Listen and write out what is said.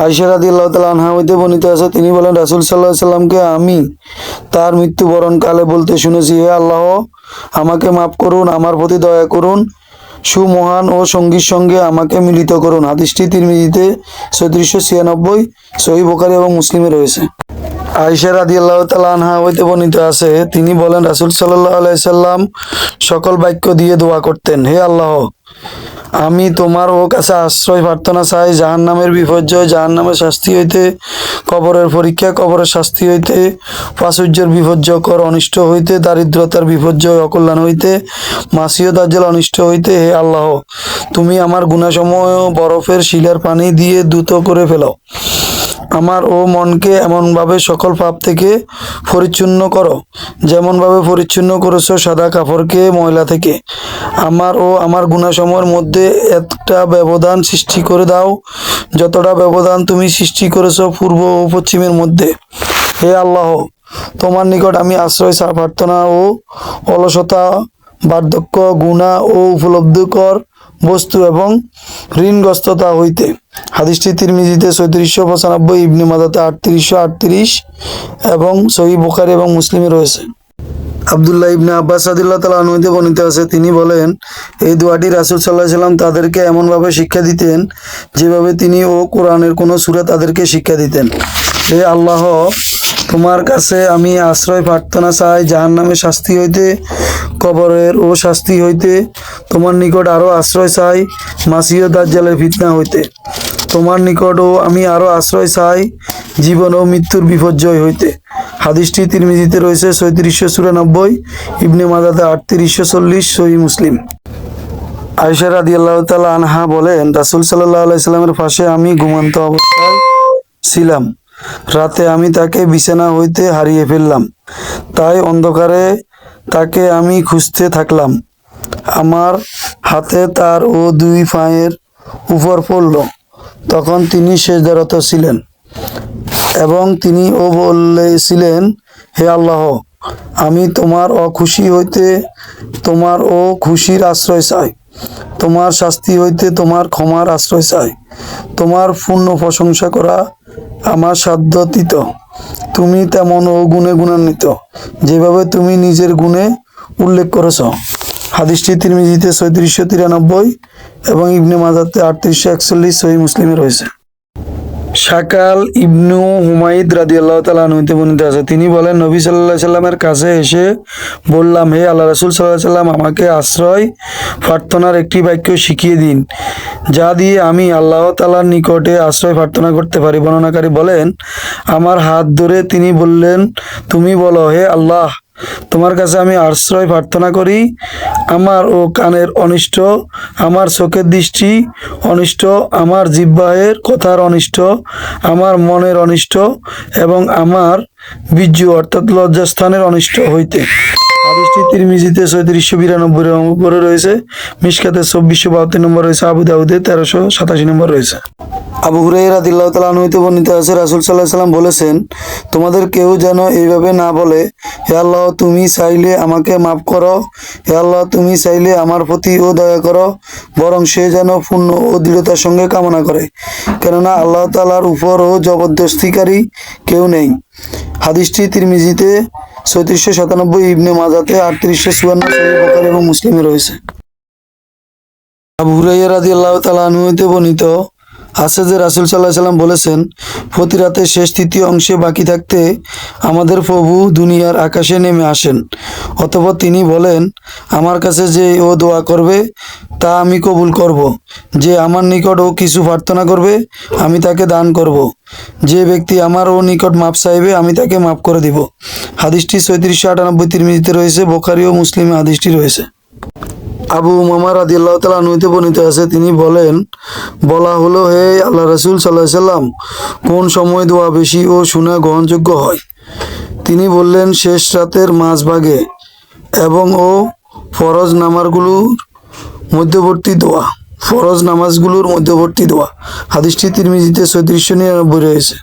আয়সা রাদি আল্লাহ তালা আনহা হইতে বর্ণিত আছে, তিনি বলেন, রাসুল সাল্লাহ সাল্লামকে আমি তার মৃত্যুবরণ কালে বলতে শুনেছি, হে আল্লাহ, আমাকে মাফ করুন, আমার প্রতি দয়া করুন, সুমহান ও সঙ্গীর সঙ্গে আমাকে মিলিত করুন। হাদিসটি তিরমিজিতে চৌত্রিশশো ছিয়ানব্বই সহি বোকারি এবং মুসলিমে রয়েছে। আয়সা রাদি আল্লাহ আনহা হইতে বর্ণিত আছে, তিনি বলেন, রাসুল সাল্লাহ আলাইসাল্লাম সকল বাক্য দিয়ে দোয়া করতেন, হে আল্লাহ আমি তোমার ও কাছে আশ্রয় প্রার্থনা চাই জাহান নামের বিপর্যয় জাহান নামের শাস্তি হইতে, কবরের পরীক্ষা, কবরের শাস্তি হইতে, প্রাচুর্যের বিপর্যয়কর অনিষ্ট হইতে, দারিদ্রতার বিপর্যয়, অকল্যাণ হইতে মাসিও দাজ্জাল অনিষ্ট হইতে, হে আল্লাহ, তুমি আমার গুণাসময় বরফের শিলার পানি দিয়ে দ্রুত করে ফেলাও। আমার ও মনকে এমনভাবে সকল পাপ থেকে পরিচ্ছন্ন করো। যেমনভাবে পরিচ্ছন্ন করেছ সাদা কাপড়কে ময়লা থেকে। আমার ও আমার গুণাসমূহের মধ্যে একটা ব্যবধান সৃষ্টি করে দাও। যতটা ব্যবধান তুমি সৃষ্টি করেছ পূর্ব ও পশ্চিমের মধ্যে। হে আল্লাহ, তোমার নিকট আমি আশ্রয় প্রার্থনা ও অলসতা, বার্ধক্য, গুণা ও উপলব্ধিকর বস্তু এবং ঋণগ্রস্ততা হইতে। হাদিসটি তিরমিজিতে চৌত্রিশশো পঁচানব্বই, ইবনে মাদাতে আটত্রিশশো আটত্রিশ এবং সহি বুখারি এবং মুসলিমে রয়েছে। আবদুল্লাহ ইবনে আব্বাস আদিল্লাহ তালা অনুমতি বর্ণিত আছে, তিনি বলেন, এই দোয়াটি রাসুল সাল্লাহ সাল্লাম তাদেরকে এমনভাবে শিক্ষা দিতেন, যেভাবে তিনি ও কোরআনের কোনো সুরে তাদেরকে শিক্ষা দিতেন। হে আল্লাহ, তোমার কাছে আমি আশ্রয় প্রার্থনা চাই জাহান নামে শাস্তি হইতে কবরের ও শাস্তি হইতে তোমার নিকট আরও আশ্রয় চাই মাসিও দাজ্জালের ফিতনা হইতে। তোমার নিকট ও আমি আরও আশ্রয় চাই, জীবন ও মৃত্যুর বিপর্যয় হইতে। হাদিসটি তিরমিজিতে রয়েছে সৈত্রিশশো চুরানব্বই, ইবনে মাদাতে আটত্রিশশো চল্লিশ, সহি মুসলিম। আয়সা রাদি আল্লাহ তালা আনহা বলেন, রাসুল সাল্লাহ আলাইসাল্লামের পাশে আমি ঘুমন্ত অবস্থায় ছিলাম। রাতে আমি তাকে বিছানা হইতে হারিয়ে ফেললাম। তাই অন্ধকারে তাকে আমি খুঁজতে থাকলাম। আমার হাতে তার ও দুই পায়ের উপর পড়ল। তখন তিনি শেষদারত ছিলেন এবং তিনি ও বলেছিলেন হে আল্লাহ, আমি তোমার অখুশি হইতে তোমার ও খুশির আশ্রয় চাই। তোমার শাস্তি হইতে তোমার ক্ষমার আশ্রয় চাই। তোমার পূর্ণ প্রশংসা করা আমার সাধ্যতীত তুমি তেমন ও গুণে গুণান্বিত, যেভাবে তুমি নিজের গুণে উল্লেখ করেছ। হাদিসটি তিরমিজিতে ছয়ত্রিশশো তিরানব্বই এবং ইবনে মাজাতে আটত্রিশশো একচল্লিশ সহি মুসলিমে রয়েছে। শাকাল ইবনু হুমাইদ রাদি আল্লাহ তালা হইতে বর্ণিত আছে। তিনি বলেন, নবী সাল্লাহ সাল্লামের কাছে এসে বললাম, হে আল্লাহ রসুল সাল্লাহ সাল্লাম, আমাকে আশ্রয়, প্রার্থনার একটি বাক্য শিখিয়ে দিন, যা দিয়ে আমি আল্লাহ তালার নিকটে আশ্রয় প্রার্থনা করতে পারি। বর্ণনাকারী বলেন, আমার হাত ধরে তিনি বললেন, তুমি বলো, হে আল্লাহ তোমার কাছে আমি আশ্রয় প্রার্থনা করি। আমার ও কানের অনিষ্ট, আমার চোখের দৃষ্টি অনিষ্ট, আমার জিব্বাহের কথার অনিষ্ট, আমার মনের অনিষ্ট এবং আমার বীর্য অর্থাৎ লজ্জাস্থানের অনিষ্ট হইতে। হাদিসটি তিরমিজিতে চৌত্রিশশো বিরানব্বই নম্বরে রয়েছে মিসকাতে চব্বিশশো বাহাত্তর নম্বর রয়েছে, আবু দাউদে তেরোশো সাতাশি নম্বর রয়েছে। আবু হুরাইরা দিল্লাহ তালা আনহিতে বর্ণিত আছে, রাসুল সাল্লাহ সাল্লাম বলেছেন, তোমাদের কেউ যেন এইভাবে না বলে, হে আল্লাহ, তুমি চাইলে আমাকে মাফ করো, হে আল্লাহ, তুমি চাইলে আমার প্রতি ও দয়া করো, বরং সে যেন পূর্ণ ও দৃঢ়তার সঙ্গে কামনা করে। কেননা আল্লাহ তালার উপর ও জবরদস্তিকারী কেউ নেই। হাদিসটি তিরমিজিতে চৌত্রিশশো সাতানব্বই ইবনে মাজাতে আটত্রিশশো চুয়ান্ন বুখারী এবং মুসলিমে রয়েছে। আবু হুরাইয়া রাদিয়াল্লাহু তাআলা আনহু হইতে বর্ণিত আছে যে রাসূল আলাইহি সাল্লাম বলেছেন, প্রতি রাতের শেষ তৃতীয় অংশে বাকি থাকতে আমাদের প্রভু দুনিয়ার আকাশে নেমে আসেন। অতঃপর তিনি বলেন, আমার কাছে যে ও দোয়া করবে, তা আমি কবুল করব। যে আমার নিকট ও কিছু প্রার্থনা করবে, আমি তাকে দান করব। যে ব্যক্তি আমার ও নিকট মাপ চাইবে, আমি তাকে মাফ করে দিব। হাদিসটি চৌত্রিশশো আটানব্বই তিরমিজিতে রয়েছে, বোখারি ও মুসলিমে হাদিসটি রয়েছে। আবু মামা রাদিয়াল্লাহু তাআলা আনহুতে বর্ণিত আছে, তিনি বলেন, বলা হলো, হে আল্লাহ রাসূল আলাইহি সাল্লাম, কোন সময় দোয়া বেশি ও শোনা গ্রহণযোগ্য হয়? তিনি বললেন, শেষ রাতের মাঝভাগে এবং ও ফরজ নামাজগুলোর মধ্যবর্তী দোয়া, ফরজ নামাজগুলোর মধ্যবর্তী দোয়া। হাদিসটি তিরমিজিতে চৌত্রিশশো নিরানব্বই রয়েছে।